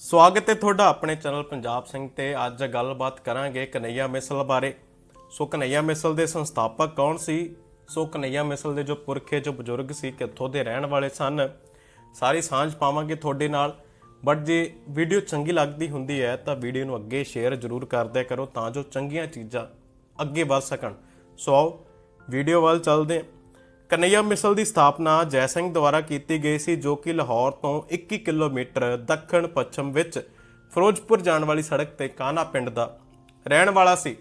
ਸਵਾਗਤ ਹੈ ਤੁਹਾਡਾ ਆਪਣੇ ਚੈਨਲ ਪੰਜਾਬ ਸਿੰਘ ਤੇ। ਅੱਜ ਗੱਲਬਾਤ ਕਰਾਂਗੇ ਕਨਈਆ ਮਿਸਲ ਬਾਰੇ। ਸੋ ਕਨਈਆ ਮਿਸਲ ਦੇ ਸੰਸਥਾਪਕ ਕੌਣ ਸੀ? ਸੋ ਕਨਈਆ ਮਿਸਲ ਦੇ ਜੋ ਪੁਰਖੇ, ਜੋ ਬਜ਼ੁਰਗ ਸੀ, ਕਿੱਥੋਂ ਦੇ ਰਹਿਣ ਵਾਲੇ ਸਨ? ਸਾਰੀ ਸਾਂਝ ਪਾਵਾਂਗੇ ਤੁਹਾਡੇ ਨਾਲ। ਬਟ ਜੇ ਵੀਡੀਓ ਚੰਗੀ ਲੱਗਦੀ ਹੁੰਦੀ ਹੈ ਤਾਂ ਵੀਡੀਓ ਨੂੰ ਅੱਗੇ ਸ਼ੇਅਰ ਜ਼ਰੂਰ ਕਰਦਿਆ ਕਰੋ ਤਾਂ ਜੋ ਚੰਗੀਆਂ ਚੀਜ਼ਾਂ ਅੱਗੇ ਵਧ ਸਕਣ। ਸੋ ਆਓ, ਵੀਡੀਓ ਵੱਲ ਚੱਲਦੇ ਹਾਂ। ਕਨਈਆ ਮਿਸਲ ਦੀ ਸਥਾਪਨਾ ਜੈ ਸਿੰਘ ਦੁਆਰਾ ਕੀਤੀ ਗਈ ਸੀ, ਜੋ ਕਿ ਲਾਹੌਰ ਤੋਂ 21 ਕਿਲੋਮੀਟਰ ਦੱਖਣ ਪੱਛਮ ਵਿੱਚ ਫਿਰੋਜ਼ਪੁਰ ਜਾਣ ਵਾਲੀ ਸੜਕ ਤੇ ਕਾਨਾ ਪਿੰਡ ਦਾ ਰਹਿਣ ਵਾਲਾ ਸੀ।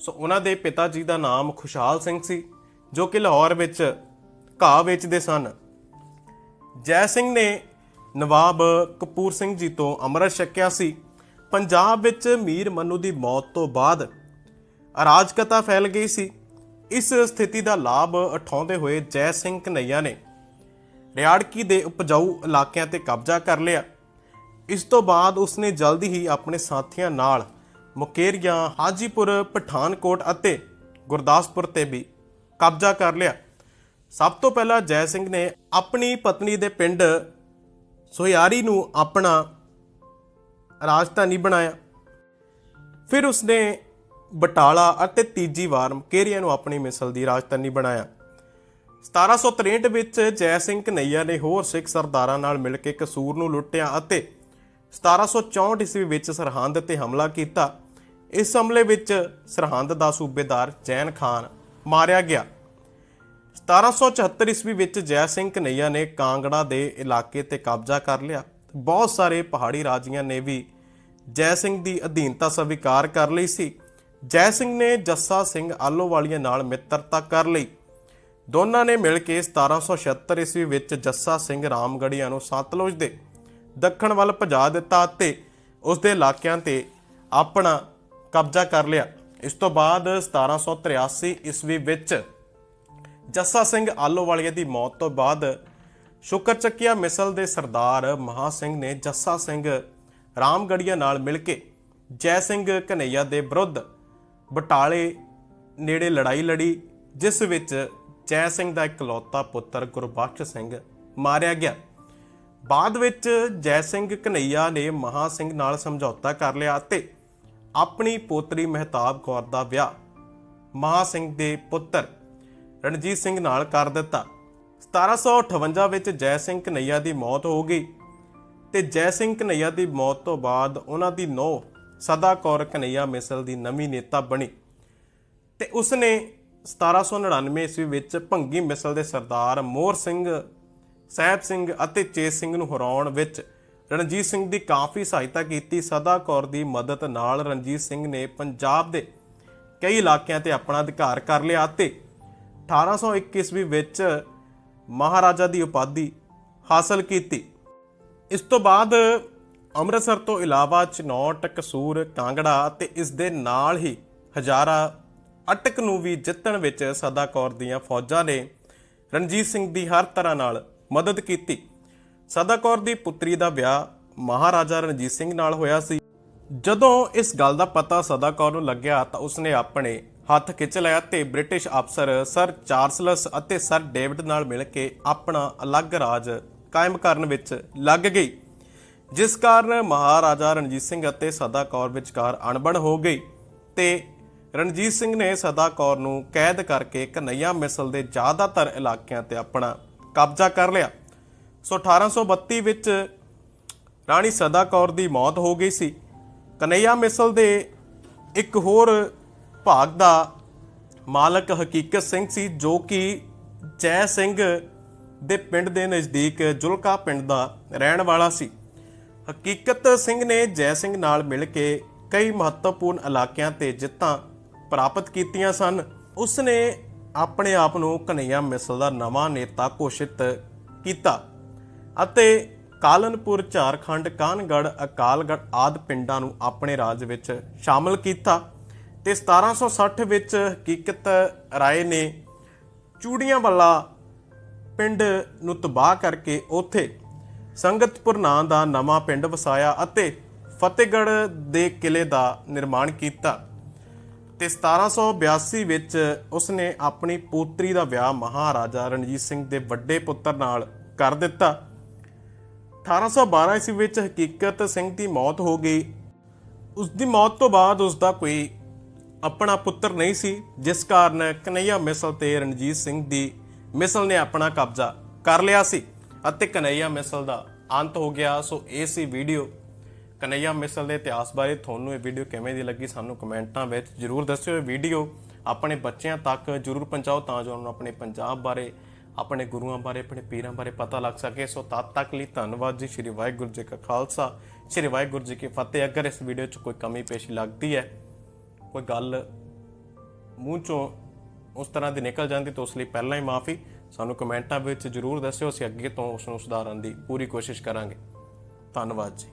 ਸੋ ਉਹਨਾਂ ਦੇ ਪਿਤਾ ਜੀ ਦਾ ਨਾਮ ਖੁਸ਼ਹਾਲ ਸਿੰਘ ਸੀ, ਜੋ ਕਿ ਲਾਹੌਰ ਵਿੱਚ ਘਾਹ ਵੇਚਦੇ ਸਨ। ਜੈ ਸਿੰਘ ਨੇ ਨਵਾਬ ਕਪੂਰ ਸਿੰਘ ਜੀ ਤੋਂ ਅੰਮ੍ਰਿਤ ਛਕਿਆ ਸੀ। ਪੰਜਾਬ ਵਿੱਚ ਮੀਰ ਮਨੂ ਦੀ ਮੌਤ ਤੋਂ ਬਾਅਦ ਅਰਾਜਕਤਾ ਫੈਲ ਗਈ ਸੀ। ਇਸ ਸਥਿਤੀ ਦਾ ਲਾਭ ਉਠਾਉਂਦੇ ਹੋਏ ਜੈ ਸਿੰਘ ਕਨਈਆ ਨੇ ਰਿਆੜਕੀ ਦੇ ਉਪਜਾਊ ਇਲਾਕਿਆਂ ਤੇ ਕਬਜ਼ਾ ਕਰ ਲਿਆ। ਇਸ ਤੋਂ ਬਾਅਦ ਉਸਨੇ ਜਲਦੀ ਹੀ ਆਪਣੇ ਸਾਥੀਆਂ ਨਾਲ ਮੁਕੇਰੀਆਂ, ਹਾਜੀਪੁਰ, ਪਠਾਨਕੋਟ ਅਤੇ ਗੁਰਦਾਸਪੁਰ ਤੇ ਵੀ ਕਬਜ਼ਾ ਕਰ ਲਿਆ। ਸਭ ਤੋਂ ਪਹਿਲਾਂ ਜੈ ਸਿੰਘ ਨੇ ਆਪਣੀ ਪਤਨੀ ਦੇ ਪਿੰਡ ਸੋਹਿਆਰੀ ਨੂੰ ਆਪਣਾ ਰਾਜਧਾਨੀ ਬਣਾਇਆ। ਫਿਰ ਉਸਨੇ ਬਟਾਲਾ ਅਤੇ ਤੀਜੀ ਵਾਰ ਮੁਕੇਰੀਆਂ ਨੂੰ ਆਪਣੀ ਮਿਸਲ ਦੀ ਰਾਜਧਾਨੀ ਬਣਾਇਆ। 1763 ਵਿੱਚ ਜੈ ਸਿੰਘ ਕਨਈਆ ਨੇ ਹੋਰ ਸਿੱਖ ਸਰਦਾਰਾਂ ਨਾਲ ਮਿਲ ਕੇ ਕਸੂਰ ਨੂੰ ਲੁੱਟਿਆ ਅਤੇ 1764 ਈਸਵੀ ਵਿੱਚ ਸਰਹੰਦ ਤੇ ਹਮਲਾ ਕੀਤਾ। ਇਸ ਹਮਲੇ ਵਿੱਚ ਸਰਹੰਦ ਦਾ ਸੂਬੇਦਾਰ ਜੈਨ ਖਾਨ ਮਾਰਿਆ ਗਿਆ। 1774 ਈਸਵੀ ਵਿੱਚ ਜੈ ਸਿੰਘ ਕਨਈਆ ਨੇ ਕਾਂਗੜਾ ਦੇ ਇਲਾਕੇ ਤੇ ਕਬਜ਼ਾ ਕਰ ਲਿਆ। ਬਹੁਤ ਸਾਰੇ ਪਹਾੜੀ ਰਾਜੀਆਂ ਨੇ ਵੀ ਜੈ ਸਿੰਘ ਦੀ ਅਧੀਨਤਾ ਸਵੀਕਾਰ ਕਰ ਲਈ ਸੀ। ਜੈ ਸਿੰਘ ਨੇ ਜੱਸਾ ਸਿੰਘ ਆਲੋਵਾਲੀਆ ਨਾਲ ਮਿੱਤਰਤਾ ਕਰ ਲਈ। ਦੋਨਾਂ ਨੇ ਮਿਲ ਕੇ 1776 ਈਸਵੀ ਵਿੱਚ ਜੱਸਾ ਸਿੰਘ ਰਾਮਗੜੀਆਂ ਨੂੰ ਸਤਲੁਜ ਦੇ ਦੱਖਣ ਵੱਲ ਭਜਾ ਦਿੱਤਾ ਅਤੇ ਉਸ ਦੇ ਇਲਾਕਿਆਂ ਤੇ ਆਪਣਾ ਕਬਜ਼ਾ ਕਰ ਲਿਆ। ਇਸ ਤੋਂ ਬਾਅਦ 1783 ਈਸਵੀ ਵਿੱਚ ਜੱਸਾ ਸਿੰਘ ਆਲੋਵਾਲੀਆ ਦੀ ਮੌਤ ਤੋਂ ਬਾਅਦ ਸ਼ੁਕਰਚੱਕੀਆ ਮਿਸਲ ਦੇ ਸਰਦਾਰ ਮਹਾ ਸਿੰਘ ਨੇ ਜੱਸਾ ਸਿੰਘ ਰਾਮਗੜੀਆ ਨਾਲ ਮਿਲ ਕੇ ਜੈ ਸਿੰਘ ਕਨਈਆ ਦੇ ਵਿਰੁੱਧ ਬਟਾਲੇ ਨੇੜੇ ਲੜਾਈ ਲੜੀ, ਜਿਸ ਵਿੱਚ ਜੈ ਸਿੰਘ ਦਾ ਇਕਲੌਤਾ ਪੁੱਤਰ ਗੁਰਬਖਸ਼ ਸਿੰਘ ਮਾਰਿਆ ਗਿਆ। ਬਾਅਦ ਵਿੱਚ ਜੈ ਸਿੰਘ ਕਨਈਆ ਨੇ ਮਹਾ ਸਿੰਘ ਨਾਲ ਸਮਝੌਤਾ ਕਰ ਲਿਆ ਅਤੇ ਆਪਣੀ ਪੋਤਰੀ ਮਹਿਤਾਬ ਕੌਰ ਦਾ ਵਿਆਹ ਮਹਾ ਸਿੰਘ ਦੇ ਪੁੱਤਰ ਰਣਜੀਤ ਸਿੰਘ ਨਾਲ ਕਰ ਦਿੱਤਾ। 1758 ਵਿੱਚ ਜੈ ਸਿੰਘ ਕਨਈਆ ਦੀ ਮੌਤ ਹੋ ਗਈ ਤੇ ਜੈ ਸਿੰਘ ਕਨਈਆ ਦੀ ਮੌਤ ਤੋਂ ਬਾਅਦ ਉਹਨਾਂ ਦੀ ਨੌ ਸਦਾ ਕੌਰ ਕਨਈਆ ਮਿਸਲ ਦੀ ਨਵੀਂ ਨੇਤਾ ਬਣੀ ਤੇ ਉਸਨੇ 1799 ਈਸਵੀ ਵਿੱਚ ਭੰਗੀ ਮਿਸਲ ਦੇ ਸਰਦਾਰ ਮੋਹਰ ਸਿੰਘ, ਸਾਹਿਬ ਸਿੰਘ ਅਤੇ ਚੇਤ ਸਿੰਘ ਨੂੰ ਹਰਾਉਣ ਵਿੱਚ ਰਣਜੀਤ ਸਿੰਘ ਦੀ ਕਾਫੀ ਸਹਾਇਤਾ ਕੀਤੀ। ਸਦਾ ਕੌਰ ਦੀ ਮਦਦ ਨਾਲ ਰਣਜੀਤ ਸਿੰਘ ਨੇ ਪੰਜਾਬ ਦੇ ਕਈ ਇਲਾਕਿਆਂ ਤੇ ਆਪਣਾ ਅਧਿਕਾਰ ਕਰ ਲਿਆ ਅਤੇ 1821 ਈਸਵੀ ਵਿੱਚ ਮਹਾਰਾਜਾ ਦੀ ਉਪਾਧੀ ਹਾਸਲ ਕੀਤੀ। ਇਸ ਤੋਂ ਬਾਅਦ ਅੰਮ੍ਰਿਤਸਰ ਤੋਂ ਇਲਾਵਾ ਚਨੌਟ, ਕਸੂਰ, ਕਾਂਗੜਾ ਅਤੇ ਇਸ ਦੇ ਨਾਲ ਹੀ ਹਜ਼ਾਰਾ ਅਟਕ ਨੂੰ ਵੀ ਜਿੱਤਣ ਵਿੱਚ ਸਦਾ ਕੌਰ ਦੀਆਂ ਫੌਜਾਂ ਨੇ ਰਣਜੀਤ ਸਿੰਘ ਦੀ ਹਰ ਤਰ੍ਹਾਂ ਨਾਲ ਮਦਦ ਕੀਤੀ। ਸਦਾ ਕੌਰ ਦੀ ਪੁੱਤਰੀ ਦਾ ਵਿਆਹ ਮਹਾਰਾਜਾ ਰਣਜੀਤ ਸਿੰਘ ਨਾਲ ਹੋਇਆ ਸੀ। ਜਦੋਂ ਇਸ ਗੱਲ ਦਾ ਪਤਾ ਸਦਾ ਕੌਰ ਨੂੰ ਲੱਗਿਆ ਤਾਂ ਉਸਨੇ ਆਪਣੇ ਹੱਥ ਖਿੱਚ ਲਿਆ ਤੇ ਬ੍ਰਿਟਿਸ਼ ਅਫਸਰ ਸਰ ਚਾਰਲਸ ਅਤੇ ਸਰ ਡੇਵਿਡ ਨਾਲ ਮਿਲ ਕੇ ਆਪਣਾ ਅਲੱਗ ਰਾਜ ਕਾਇਮ ਕਰਨ ਵਿੱਚ ਲੱਗ ਗਈ। ਜਿਸ ਕਾਰਨ ਮਹਾਰਾਜਾ ਰਣਜੀਤ ਸਿੰਘ ਅਤੇ ਸਦਾ ਕੌਰ ਵਿਚਕਾਰ ਅਣਬਣ ਹੋ ਗਈ ਤੇ ਰਣਜੀਤ ਸਿੰਘ ਨੇ ਸਦਾ ਕੌਰ ਨੂੰ ਕੈਦ ਕਰਕੇ ਕਨਈਆ ਮਿਸਲ ਦੇ ਜ਼ਿਆਦਾਤਰ ਇਲਾਕਿਆਂ ਤੇ ਆਪਣਾ ਕਬਜ਼ਾ ਕਰ ਲਿਆ। ਸੋ 1832 ਵਿੱਚ ਰਾਣੀ ਸਦਾ ਕੌਰ ਦੀ ਮੌਤ ਹੋ ਗਈ ਸੀ। ਕਨਈਆ ਮਿਸਲ ਦੇ ਇੱਕ ਹੋਰ ਭਾਗ ਦਾ ਮਾਲਕ ਹਕੀਕਤ ਸਿੰਘ ਸੀ, ਜੋ ਕਿ ਜੈ ਸਿੰਘ ਦੇ ਪਿੰਡ ਦੇ ਨਜ਼ਦੀਕ ਜੁਲਕਾ ਪਿੰਡ ਦਾ ਰਹਿਣ ਵਾਲਾ ਸੀ। ਹਕੀਕਤ ਸਿੰਘ ਨੇ ਜੈ ਸਿੰਘ ਨਾਲ ਮਿਲ ਕੇ ਕਈ ਮਹੱਤਵਪੂਰਨ ਇਲਾਕਿਆਂ ਤੇ ਜਿੱਤਾਂ ਪ੍ਰਾਪਤ ਕੀਤੀਆਂ ਸਨ। ਉਸ ਨੇ ਆਪਣੇ ਆਪ ਨੂੰ ਕਨਈਆ ਮਿਸਲ ਦਾ ਨਵਾਂ ਨੇਤਾ ਘੋਸ਼ਿਤ ਕੀਤਾ ਅਤੇ ਕਾਲਨਪੁਰ, ਝਾਰਖੰਡ, ਕਾਨਗੜ ਅਕਾਲਗੜ ਆਦ ਪਿੰਡਾਂ ਨੂੰ ਆਪਣੇ ਰਾਜ ਵਿੱਚ ਸ਼ਾਮਲ ਕੀਤਾ ਤੇ 1760 ਵਿੱਚ ਹਕੀਕਤ ਰਾਏ ਨੇ ਚੂੜੀਆਂ ਵਾਲਾ ਪਿੰਡ ਨੂੰ ਤਬਾਹ ਕਰਕੇ ਉੱਥੇ ਸੰਗਤਪੁਰ ਨਾਂ ਦਾ ਨਵਾਂ ਪਿੰਡ ਵਸਾਇਆ ਅਤੇ ਫਤਿਹਗੜ੍ਹ ਦੇ ਕਿਲੇ ਦਾ ਨਿਰਮਾਣ ਕੀਤਾ। ਤੇ 1782 ਵਿੱਚ ਉਸਨੇ ਆਪਣੀ ਪੋਤਰੀ ਦਾ ਵਿਆਹ ਮਹਾਰਾਜਾ ਰਣਜੀਤ ਸਿੰਘ ਦੇ ਵੱਡੇ ਪੁੱਤਰ ਨਾਲ ਕਰ ਦਿੱਤਾ। 1812 ਈਸਵੀ ਵਿੱਚ ਹਕੀਕਤ ਸਿੰਘ ਦੀ ਮੌਤ ਹੋ ਗਈ। ਉਸ ਦੀ ਮੌਤ ਤੋਂ ਬਾਅਦ ਉਸ ਦਾ ਕੋਈ ਆਪਣਾ ਪੁੱਤਰ ਨਹੀਂ ਸੀ, ਜਿਸ ਕਾਰਨ ਕਨਈਆ ਮਿਸਲ ਤੇ ਰਣਜੀਤ ਸਿੰਘ ਦੀ ਮਿਸਲ ਨੇ ਆਪਣਾ ਕਬਜ਼ਾ ਕਰ ਲਿਆ ਸੀ ਅਤੇ ਕਨਈਆ ਮਿਸਲ ਦਾ ਅੰਤ ਹੋ ਗਿਆ। ਸੋ ਇਹ ਸੀ ਵੀਡੀਓ। ਕਨਈਆ ਮਿਸਲ ਦੇ ਇਤਿਹਾਸ ਬਾਰੇ ਤੁਹਾਨੂੰ ਇਹ ਵੀਡੀਓ ਕਿਵੇਂ ਦੀ ਲੱਗੀ ਸਾਨੂੰ ਕਮੈਂਟਾਂ ਵਿੱਚ ਜਰੂਰ ਦੱਸਿਓ। ਇਹ ਵੀਡੀਓ ਆਪਣੇ ਬੱਚਿਆਂ ਤੱਕ ਜਰੂਰ ਪਹੁੰਚਾਓ ਤਾਂ ਜੋ ਉਹਨਾਂ ਨੂੰ ਆਪਣੇ ਪੰਜਾਬ ਬਾਰੇ, ਆਪਣੇ ਗੁਰੂਆਂ ਬਾਰੇ, ਆਪਣੇ ਪੀਰਾਂ ਬਾਰੇ ਪਤਾ ਲੱਗ ਸਕੇ। ਸੋ ਤਦ ਤੱਕ ਲਈ ਧੰਨਵਾਦ ਜੀ। ਸ਼੍ਰੀ ਵਾਹਿਗੁਰੂ ਜੀ ਕਾ ਖਾਲਸਾ। ਸ਼੍ਰੀ ਵਾਹਿਗੁਰੂ ਜੀ ਕੀ ਫਤਿਹ। ਅਗਰ ਇਸ ਵੀਡੀਓ 'ਚ ਕੋਈ ਕਮੀ ਪੇਸ਼ੀ ਲੱਗਦੀ ਹੈ, ਕੋਈ ਗੱਲ ਮੂੰਹ ਚੋਂ ਉਸ ਤਰ੍ਹਾਂ ਦੀ ਨਿਕਲ ਜਾਂਦੀ ਤਾਂ ਉਸ ਲਈ ਪਹਿਲਾਂ ਹੀ ਮਾਫੀ। ਸਾਨੂੰ ਕਮੈਂਟਾਂ ਵਿੱਚ ਜਰੂਰ ਦੱਸਿਓ, ਅਸੀਂ ਅੱਗੇ ਤੋਂ ਉਸ ਨੂੰ ਸੁਧਾਰਨ ਦੀ ਪੂਰੀ ਕੋਸ਼ਿਸ਼ ਕਰਾਂਗੇ। ਧੰਨਵਾਦ ਜੀ।